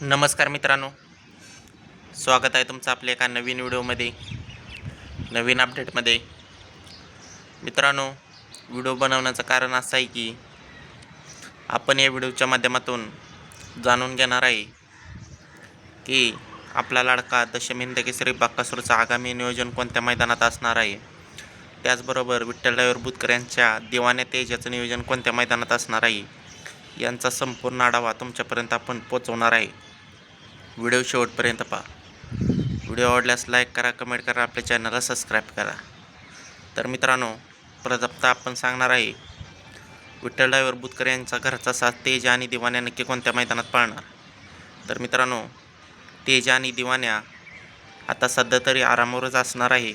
नमस्कार मित्रांनो. स्वागत आहे तुमचं आपल्या एका नवीन व्हिडिओमध्ये नवीन अपडेटमध्ये. मित्रांनो व्हिडिओ बनवण्याचं कारण असं आहे की आपण या व्हिडिओच्या माध्यमातून जाणून घेणार आहे की आपला लाडका दशमिंद केसरी बाक्कासूरचं आगामी नियोजन कोणत्या मैदानात असणार आहे? त्याचबरोबर विठ्ठल ड्रायव्हर बुतकर यांच्या दिवाने तेजाचं नियोजन कोणत्या मैदानात असणार आहे? यांचा संपूर्ण आढावा तुमच्यापर्यंत आपण पोचवणार आहे. व्हिडिओ शेवटपर्यंत पहा. व्हिडिओ आवडल्यास लाईक करा कमेंट करा आपल्या चॅनलला सबस्क्राईब करा. तर मित्रांनो प्रजप्ता आपण सांगणार आहे विठ्ठल ड्रायव्हर बुतकर यांचा घरचा साथ तेज आणि दिवाण्या नक्की कोणत्या मैदानात पाळणार? तर मित्रांनो तेज आणि दिवाण्या आता सध्या तरी आरामावरच असणार आहे.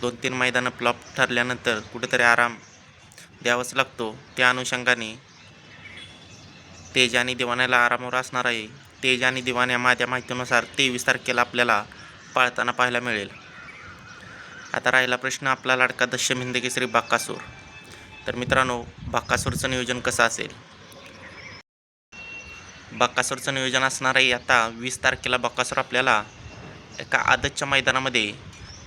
दोन तीन मैदानं फ्लॉप ठरल्यानंतर कुठेतरी आराम द्यावाच लागतो. त्या अनुषंगाने तेज आणि दिवाण्याला आरामावर असणार आहे. तेज आणि दिवाण्या माझ्या माहितीनुसार तेवीस तारखेला आपल्याला पाळताना पाहायला मिळेल. आता राहिला प्रश्न आपला लाडका दशमिंद केसरी बाक्कासूर तर मित्रांनो बाक्कासूरचं नियोजन कसं असेल? बाक्कासूरचं नियोजन असणार आहे आता वीस तारखेला बाक्कासूर आपल्याला एका आदतच्या मैदानामध्ये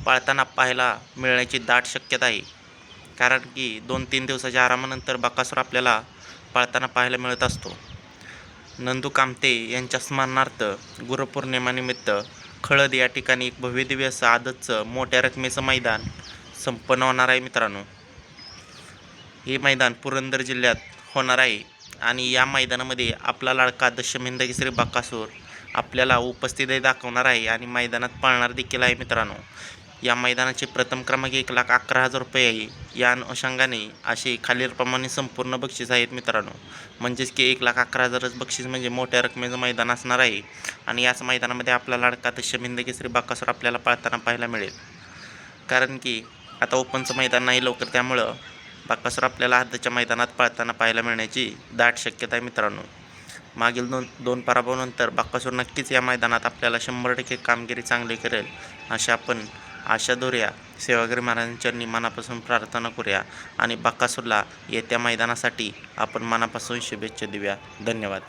पाळताना पाहायला मिळण्याची दाट शक्यता आहे. कारण की दोन तीन दिवसाच्या आरामानंतर बाक्कासूर आपल्याला पाळताना पाहायला मिळत असतो. नंदू कामते यांच्या स्मरणार्थ गुरुपौर्णिमानिमित्त खळद या ठिकाणी एक भव्यदिव्य असं आदतचं मोठ्या रकमेचं मैदान संपन्न होणार आहे मित्रांनो. हे मैदान पुरंदर जिल्ह्यात होणार आहे आणि या मैदानामध्ये आपला लाडका दशमिंद बाकासूर आपल्याला उपस्थिती दाखवणार आहे आणि मैदानात पाळणार देखील आहे मित्रांनो. या मैदानाचे प्रथम क्रमांक एक लाख अकरा हजार रुपये आहे. या अनुषंगाने असे खालीलप्रमाणे संपूर्ण बक्षीस आहेत मित्रांनो. म्हणजेच की एक लाख अकरा हजारच बक्षीस म्हणजे मोठ्या रकमेचं मैदान असणार आहे. आणि याच मैदानामध्ये आपला लाडका दशमिंद केसरी बाकासूर आपल्याला पाळताना पाहायला मिळेल. कारण की आता ओपनचं मैदान नाही लवकर त्यामुळं बाकासूर आपल्याला हद्दच्या मैदानात पाळताना पाहायला मिळण्याची दाट शक्यता आहे मित्रांनो. मागील दोन दोन पराभवानंतर बाकासूर नक्कीच या मैदानात आपल्याला शंभर टक्के कामगिरी चांगली करेल. अशा आपण आशा धरूया. सेवागिरी महाराजांच्या मनापासून प्रार्थना करूया आणि बाकासूरला येत्या मैदानासाठी आपण मनापासून शुभेच्छा देऊया. धन्यवाद.